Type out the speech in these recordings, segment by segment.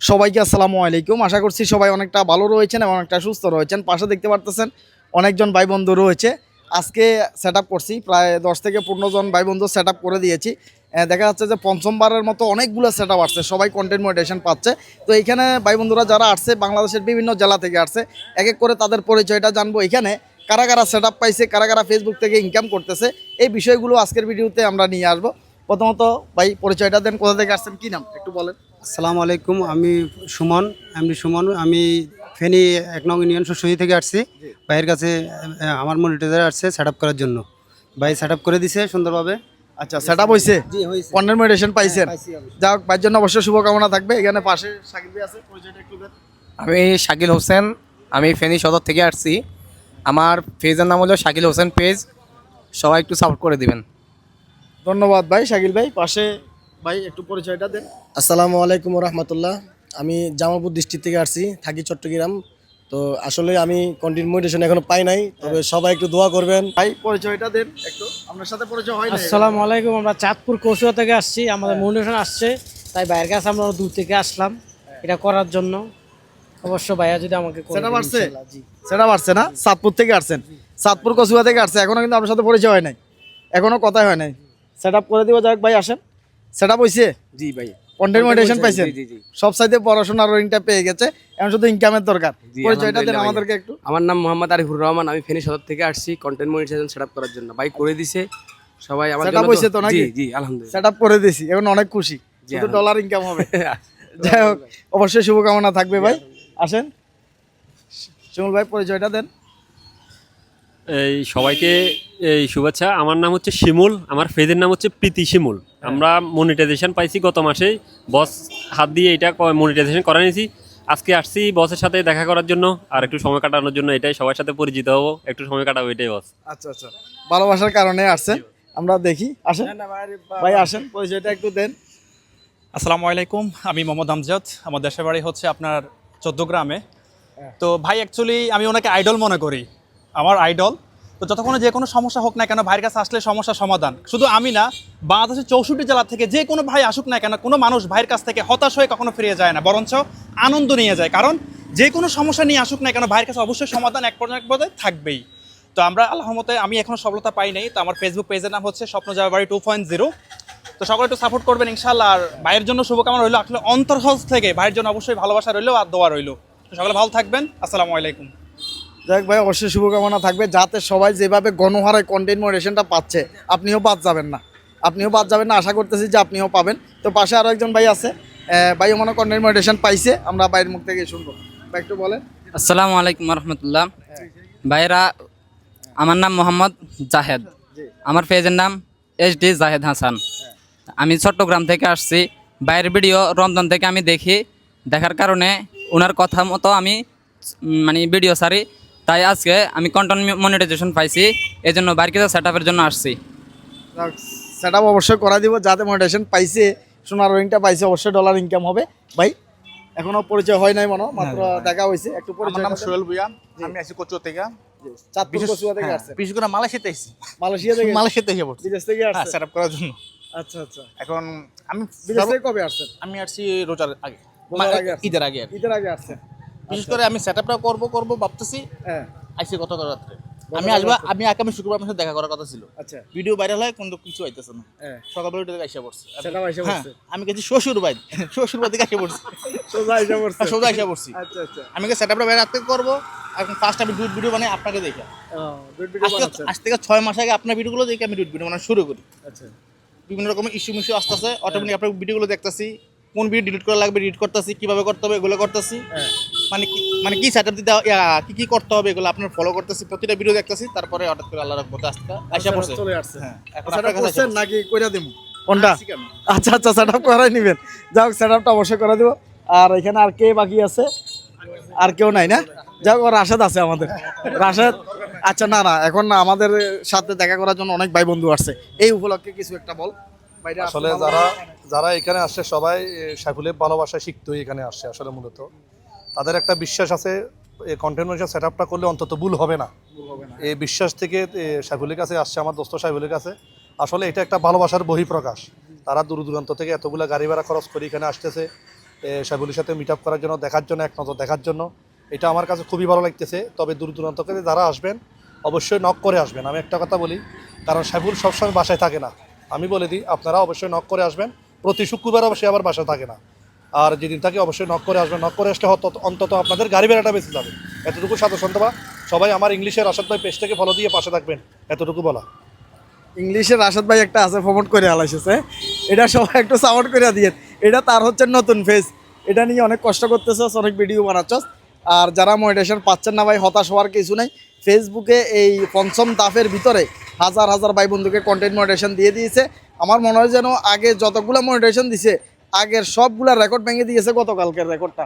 সবাইকে আসসালামু আলাইকুম। আশা করছি সবাই অনেকটা ভালো রয়েছেন এবং অনেকটা সুস্থ রয়েছেন। পাশে দেখতে পারতেছেন অনেকজন ভাই বন্ধু রয়েছে। আজকে সেট করছি। প্রায় দশ থেকে পনেরো জন ভাই বন্ধু সেট করে দিয়েছি। দেখা যাচ্ছে যে পঞ্চমবারের মতো অনেকগুলো সেট আপ আসছে। সবাই কন্টেন্ট মোটিভেশন পাচ্ছে। তো এইখানে ভাই বন্ধুরা যারা আসছে, বাংলাদেশের বিভিন্ন জেলা থেকে আসছে এক এক করে তাদের পরিচয়টা জানব এখানে। কারা কারা সেট পাইছে, কারা কারা ফেসবুক থেকে ইনকাম করতেছে, এই বিষয়গুলো আজকের ভিডিওতে আমরা নিয়ে আসব। প্রথমত ভাই, পরিচয়টা দেন, কোথা থেকে আসছেন, কী নাম, একটু বলেন। আসসালামু আলাইকুম আমি সুমন আমি সুমন। আমি ফেনী এক নং ইউনিয়ন সুসহি থেকে আসছি। ভাইয়ের কাছে আমার মনিটর আসছে সেট আপ করার জন্য। ভাই সেট আপ করে দিছে সুন্দরভাবে। আচ্ছা সেট আপ হয়েছে জি হয়েছে কন্টেন্ট মোটিভেশন পাইছেন? যাই হোক ভাইয়ের জন্য অবশ্যই শুভকামনা থাকবে। এখানে পাশে সাকিব ভাই আছে আমি শাকিল হোসেন আমি ফেনী সদর থেকে আসছি। আমার পেজের নাম হলো শাকিল হোসেন পেজ। সবাই একটু সাপোর্ট করে দিবেন। ধন্যবাদ ভাই শাকিল ভাই পাশে ভাই একটু পরিচয়টা দেন। আসসালামু আলাইকুম রহমতুল্লাহ আমি জামালপুর ডিস্ট্রিক্ট থেকে আসছি থাকি চট্টগ্রাম। তো আসলে আমি কন্টিনিউ মোটিভেশন এখনও পাই নাই তবে সবাই একটু দোয়া করবেন। ভাই পরিচয়টা দেন একটু। আপনার সাথে পরিচয় হয় না আসসালামু আলাইকুম আমরা চাঁদপুর কচুয়া থেকে আসছি আমাদের মোটিভেশন আসছে তাই ভাইয়ের কাছে আমরা দূর থেকে আসলাম এটা করার জন্য। অবশ্য ভাইয়া যদি আমাকে সেটা পারছে সেটা পারছে না? সাতপুর থেকে আসছেন? সাতপুর কচুয়া থেকে আসছে এখনও কিন্তু আপনার সাথে পরিচয় হয় নাই। এখনও কথাই হয় নাই। সেট আপ করে দিব যাক ভাই আসেন। সেট হয়েছে জি ভাই। কন্টেন্ট পাইছেন। সব সাইডে পড়াশোনার রিংটা পেয়ে গেছে। এখন শুধু ইনকামের দরকার। পরিচয়টা দেন আমাদেরকে একটু। আমার নাম মোহাম্মদ আরিফুর রহমান। আমি ফেনী সদর থেকে আসছি কন্টেন্ট মনিটাইজেশন সেটআপ করার জন্য। ভাই করে দিছে। সবাই আমার Setup জন্য তো নাকি? জি জি আলহামদুলিল্লাহ। সেট আপ করে দিছি। এখন অনেক খুশি। শুধু ডলার ইনকাম হবে। যাই হোক অবশ্যই শুভকামনা থাকবে ভাই। আসেন। শিমুল ভাই পরিচয়টা দেন। এই সবাইকে এই শুভেচ্ছা। আমার নাম হচ্ছে শিমুল আমার ফেজের নাম হচ্ছে প্রীতি শিমুল। আমরা মনিটাইজেশন পাইছি গত মাসেই। বস হাত দিয়ে এটা মনিটাইজেশন করা নিয়েছি। আজকে আসছি বসের সাথে দেখা করার জন্য আর একটু সময় কাটানোর জন্য। এটাই সবার সাথে পরিচিত হব। একটু সময় কাটাবো এটাই বস। আচ্ছা আচ্ছা। ভালোবাসার কারণে আসছেন। আমরা দেখি। আসেন। ভাই আসেন। পরিচয়টা একটু দেন। আসসালামু আলাইকুম। আমি মোহাম্মদ আমজাদ। আমার দেশের বাড়ি হচ্ছে আপনার চোদ্দ গ্রামে তো ভাই অ্যাকচুয়ালি আমি ওনাকে আইডল মনে করি। আমার আইডল। তো যতক্ষণে যে কোনো সমস্যা হোক না কেন, ভাইয়ের কাছে আসলে সমস্যা সমাধান। শুধু আমি না, বাংলাদেশের চৌষট্টি জেলা থেকে যে কোনো ভাই আসুক না কেন, কোনো মানুষ ভাইয়ের কাছ থেকে হতাশ হয়ে কখনো ফিরে যায় না, বরঞ্চ আনন্দ নিয়ে যায়। কারণ যে কোনো সমস্যা নিয়ে আসুক না কেন, ভাইয়ের কাছে অবশ্যই সমাধান এক পর্যায়ে এক পর্যায়ে থাকবেই। তো আমরা আল্লাহর মতে আমি এখনও সফলতা পাই নাই। তো আমার ফেসবুক পেজের নাম হচ্ছে স্বপ্ন বাড়ি টু পয়েন্ট জিরো তো সকলে একটু সাপোর্ট করবেন ইনশাল্লাহ আর ভাইয়ের জন্য শুভকামনা রইল, আসলে অন্তর্হজ থেকে ভাইয়ের জন্য অবশ্যই ভালোবাসা রইল আর দোয়া রইল। সকলে ভালো থাকবেন। আসসালামু আলাইকুম। যাক ভাই অবশ্যই শুভকামনা থাকবে। যাতে সবাই যেভাবে গণহারে কন্টেন্ট মোডেশনটা পাচ্ছে আপনিও বাদ যাবেন না। আপনিও বাদ যাবেন না আশা করতেছি যে আপনিও পাবেন। তো পাশে আরও একজন ভাই আছে ভাই মনে কন্টেন্ট পাইছে আমরা বাইরের মুখ থেকে শুনব। ভাই একটু বলেন। আসসালামু আলাইকুম রহমতুল্লাহ। ভাইরা আমার নাম মোহাম্মদ জাহেদ। আমার পেজের নাম এস ডি জাহেদ হাসান। আমি চট্টগ্রাম থেকে আসছি। বাইরের ভিডিও রমজান থেকে আমি দেখি। দেখার কারণে ওনার কথা মতো আমি মানে ভিডিও সারি তাই আজকে আমি কন্টেন্ট মনিটাইজেশন পাইছি এই জন্য বাইরে কিছু সেট জন্য আসছি। সেট আপ অবশ্যই করা দিব যাতে মোডেশন পাইছে সোনার রিংটা পাইছে অবশ্যই ডলার ইনকাম হবে। ভাই এখনও পরিচয় হয় নাই মনে হয়, মাত্র দেখা হয়েছে একটু হ্যাঁ, আমার পরিচয় নাম সোহেল ভুইয়া আমি আছি কচুয়া থেকে। চাঁদপুর বিশেষ কচুয়া থেকে হ্যাঁ, বিশেষ করে মালয়েশিয়াতে এসেছি। মালয়েশিয়া থেকে মালয়েশিয়াতে পড়ছি। বিদেশ থেকে হ্যাঁ আসছেন? সেট করার জন্য। আচ্ছা আচ্ছা। এখন আমি বিদেশ থেকে কবে আসছেন? আমি আসছি রোজার আগে। ঈদের আগে ঈদের আগে আসছেন। বিশেষ করে আমি সেট আপটা করব করব ভাবতেছি। হ্যাঁ। আইসি গত রাত্রে। আমি আসব আমি আগামী শুক্রবার সাথে দেখা করার কথা ছিল। আচ্ছা। ভিডিও ভাইরাল হয় কিন্তু কিছু আইতেছে না। হ্যাঁ। সকালবেলা উঠে এসে পড়ছে। আমি- হ্যাঁ, গেছি শ্বশুর বাড়ি। শ্বশুর বাড়ি এসে পড়ছি। সোজা এসে পড়ছে। সোজা এসে পড়ছি। আচ্ছা আচ্ছা। আমি সেট আপটা বাইরে রাখতে করব এখন ফার্স্ট আমি ডুট ভিডিও বানাই আপনাকে দেখে। ও, ভিডিও আজকে আজ থেকে ছয় মাস আগে আপনার ভিডিওগুলো দেখে আমি ডুট ভিডিও বানানো শুরু করি। আচ্ছা। বিভিন্ন রকমের ইস্যু মিস্যু আসতেছে অটোমেটিক আপনার ভিডিওগুলো দেখতেছি। কোন ভিডিও ডিলিট করা লাগবে ডিলিট করতেছি কীভাবে করতে হবে এগুলো করতেছি। হ্যাঁ। মানে কি মানে কি সেটআপ দিতে হয়, কি কি করতে হবে এগুলো আপনার ফলো করতেছি প্রতিটা ভিডিও দেখতেছি তারপরে হঠাৎ করে আল্লাহ রাখব আজকে আশা পড়ছে চলে আসছে। হ্যাঁ এখন সেটা আপনার কাছে নাকি কইরা দিমু? কোনটা? আচ্ছা আচ্ছা সেটআপ করাই নিবেন। যাও সেটআপটা অবশ্যই করে দিব। আর এখানে আর কে বাকি আছে? আর কেউ নাই না? যাও ও রাশেদ আছে আমাদের। রাশেদ? আচ্ছা না না এখন না আমাদের সাথে দেখা করার জন্য অনেক ভাই বন্ধু আসছে। এই উপলক্ষে কিছু একটা বল। আসতে আসলে যারা যারা এখানে আসছে সবাই সাইফুলের ভালোবাসা শিখতেই এখানে আসছে আসলে মূলত। তাদের একটা বিশ্বাস আছে এই কন্টেন্ট সেট আপটা করলে অন্তত ভুল হবে না। এই বিশ্বাস থেকে সাইফুলের কাছে আসছে আমার দোস্ত সাইফুলের কাছে। আসলে এটা একটা ভালোবাসার বহিঃপ্রকাশ। তারা দূর দূরান্ত থেকে এতগুলো গাড়ি ভাড়া খরচ করে এখানে আসতেছে সাইফুলের সাথে মিট আপ করার জন্য দেখার জন্য এক নজর দেখার জন্য। এটা আমার কাছে খুবই ভালো লাগতেছে। তবে দূর দূরান্ত থেকে যারা আসবেন অবশ্যই নক করে আসবেন। আমি একটা কথা বলি কারণ সাইফুল সবসময় বাসায় থাকে না। আমি বলে দিই, আপনারা অবশ্যই নক করে আসবেন। প্রতি শুক্রবার অবশ্যই আবার বাসা থাকে না। আর যেদিন থাকে অবশ্যই নক করে আসবেন। নক করে আসলে অন্তত আপনাদের গাড়ি ভাড়াটা বেঁচে যাবে। এতটুকু সাথে সন্তবা সবাই আমার ইংলিশের আসাদ ভাই পেজটাকে ফলো দিয়ে পাশে থাকবেন। এতটুকু বলা। ইংলিশের রাশাদ ভাই একটা আছে প্রমোট করে আলাইছে এটা সবাই একটু সাপোর্ট করে দিয়ে। এটা তার হচ্ছে নতুন ফেস এটা নিয়ে অনেক কষ্ট করতেছে অনেক ভিডিও বানাচ্ছস। আর যারা মোটিভেশন পাচ্ছেন না ভাই, হতাশ হওয়ার কিছু নাই। ফেসবুকে এই পঞ্চম দাফের ভিতরে হাজার হাজার ভাই বন্ধুকে কন্টেন্ট মোটিভেশন দিয়ে দিয়েছে। আমার মনে হয় যেন আগে যতগুলো মোটিভেশন দিছে, আগের সবগুলা রেকর্ড ভেঙে দিয়েছে গতকালকের রেকর্ডটা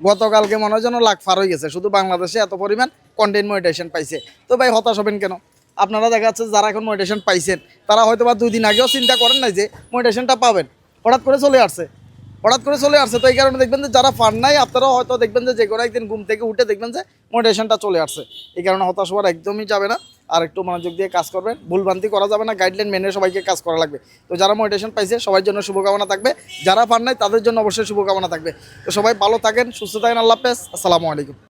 গতকালকে মনে হয় যেন লাখ ফার হয়ে গেছে, শুধু বাংলাদেশে এত পরিমাণ কন্টেন্ট মোটিভেশন পাইছে। তো ভাই হতাশ হবেন কেন? আপনারা দেখা যাচ্ছে যারা এখন মোটিভেশন পাইছেন, তারা হয়তো বা দুই দিন আগেও চিন্তা করেন নাই যে মোটিভেশনটা পাবেন। হঠাৎ করে চলে আসছে। হঠাৎ করে চলে আসছে, তো এই কারণে দেখবেন যে যারা ফান নাই, আপনারাও হয়তো দেখবেন যে যে কোনো একদিন ঘুম থেকে উঠে দেখবেন যে মোটিভেশনটা চলে আসছে। এই কারণে হতাশ হওয়ার একদমই যাবে না। আর একটু মনোযোগ দিয়ে কাজ করবেন। ভুলভ্রান্তি করা যাবে না গাইডলাইন মেনে সবাইকে কাজ করা লাগবে। তো যারা মোটিভেশন পাইছে, সবার জন্য শুভকামনা থাকবে। যারা পান নাই, তাদের জন্য অবশ্যই শুভকামনা থাকবে। তো সবাই ভালো থাকেন, সুস্থ থাকেন, আল্লাহ হাফেজ। আসসালামু আলাইকুম।